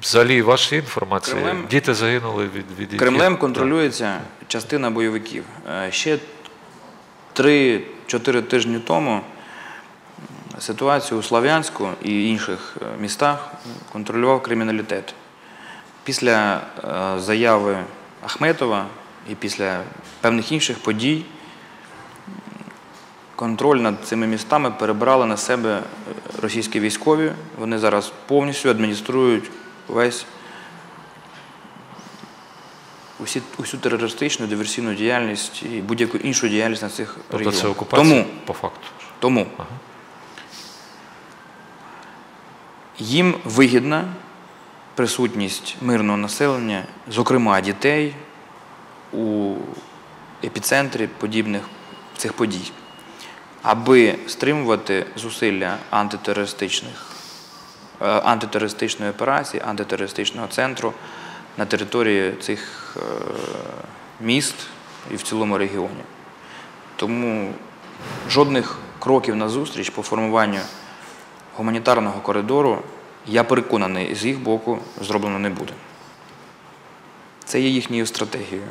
Взагалі, ваші інформації, Кремлем- діти загинули від від Кремлем контролюється частина бойовиків. Е, Ще 3-4 тижні тому ситуацію у Слов'янську і інших е, містах контролював криміналітет. Після е, заяви Ахметова і після певних інших подій контроль над цими містами перебрали на себе російські військові. Вони зараз повністю адмініструють весь усі, усю терористичну, диверсійну діяльність і будь-яку іншу діяльність на цих Тобто регіонах. це окупація Тому, по факту. тому Ага. їм вигідна присутність мирного населення, зокрема дітей, у епіцентрі подібних цих подій, аби стримувати зусилля антитерористичних, антитерористичної операції, антитерористичного центру на території цих е, міст і в цілому регіоні. Тому жодних кроків назустріч по формуванню гуманітарного коридору, я переконаний, з їх боку зроблено не буде. Це є їхньою стратегією.